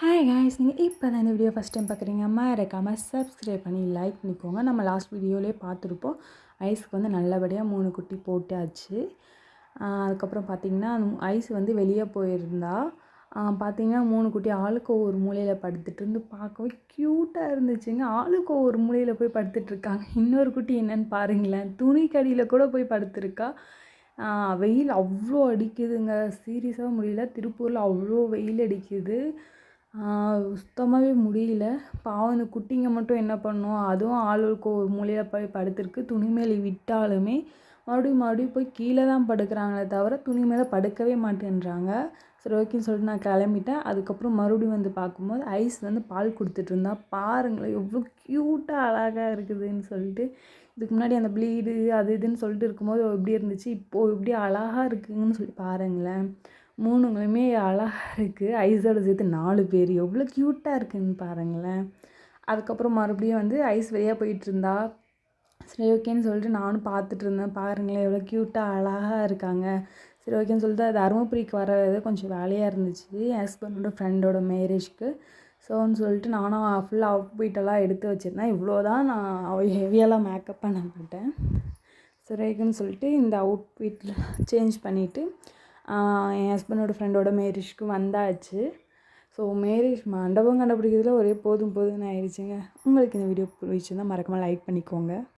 Hi guys நீங்கள் இப்போ தான் இந்த வீடியோ ஃபஸ்ட் டைம் பார்க்குறீங்க மறக்காமல் சப்ஸ்கிரைப் பண்ணி லைக் பண்ணிக்கோங்க. நம்ம லாஸ்ட் வீடியோலேயே பார்த்துருப்போம். ஐஸ்க்கு வந்து நல்லபடியாக மூணு குட்டி போட்டாச்சு. அதுக்கப்புறம் பார்த்திங்கன்னா ஐஸ் வந்து வெளியே போயிருந்தா. பார்த்திங்கன்னா பார்த்தீங்கன்னா மூணு குட்டி ஆளுக்கு ஒவ்வொரு மூலையில் படுத்துட்டு இருந்து பார்க்கவே க்யூட்டாக இருந்துச்சுங்க. ஆளுக்கு ஒவ்வொரு மூலையில் போய் படுத்துட்ருக்காங்க இன்னொரு குட்டி என்னன்னு பாருங்களேன். துணி கடியில் கூட போய் படுத்துருக்கா. வெயில் அவ்வளோ அடிக்குதுங்க. சீரியஸாக முடியல. திருப்பூரில் அவ்வளோ வெயில் அடிக்குது. சுத்தமாகவே முடியல. பாவம் இந்த குட்டிங்க மட்டும் என்ன பண்ணும்? அதுவும் ஆளுக்கு ஒரு மூலையில் போய் படுத்திருக்கு. துணி மேலே விட்டாலுமே மறுபடியும் மறுபடியும் போய் கீழே தான் படுக்கிறாங்களே தவிர துணி மேலே படுக்கவே மாட்டேன்றாங்க. சரி ஓகேன்னு சொல்லிட்டு நான் கிளம்பிட்டேன். அதுக்கப்புறம் மறுபடியும் வந்து பார்க்கும்போது ஐஸ் வந்து பால் கொடுத்துட்டு இருந்தா. பாருங்களேன் எவ்வளோ க்யூட்டாக அழகாக இருக்குதுன்னு சொல்லிட்டு. இதுக்கு முன்னாடி அந்த ப்ளீடு அது இதுன்னு சொல்லிட்டு இருக்கும்போது எப்படி இருந்துச்சு? இப்போது எப்படி அழகாக இருக்குங்கன்னு சொல்லி பாருங்களேன். மூணுங்களுமே அழகாக இருக்குது ஐஸோட சேர்த்து நாலு பேர். எவ்வளோ க்யூட்டாக இருக்குதுன்னு பாருங்களேன். அதுக்கப்புறம் மறுபடியும் வந்து ஐஸ் வழியாக போயிட்டுருந்தா சரி ஓகேன்னு சொல்லிட்டு நானும் பார்த்துட்டு இருந்தேன். பாருங்களேன் எவ்வளோ க்யூட்டாக அழகாக இருக்காங்க. சரி ஓகேன்னு சொல்லிட்டு அது தருமபுரிக்கு வர்றது கொஞ்சம் வேலையாக இருந்துச்சு. என் ஹஸ்பண்டோட ஃப்ரெண்டோட மேரேஜ்க்கு ஸோன்னு சொல்லிட்டு நானும் ஃபுல்லாக அவுட்பீட்டெல்லாம் எடுத்து வச்சுருந்தேன். இவ்வளோ தான் நான் ஹெவியெல்லாம் மேக்கப் பண்ண மாட்டேன். சரி ஓகேன்னு சொல்லிட்டு இந்த அவுட்பீட்டில் சேஞ்ச் பண்ணிவிட்டு என் ஹஸ்பண்டோட ஃப்ரெண்டோட மேரேஜ்க்கு வந்தாச்சு. ஸோ மேரேஜ் மண்டபம் கண்டுபிடிக்கிறதுல ஒரே போதும் போதும்னு ஆயிடுச்சுங்க. உங்களுக்கு இந்த வீடியோ பிடிச்சிருந்தா மறக்காமல் லைக் பண்ணிக்கோங்க.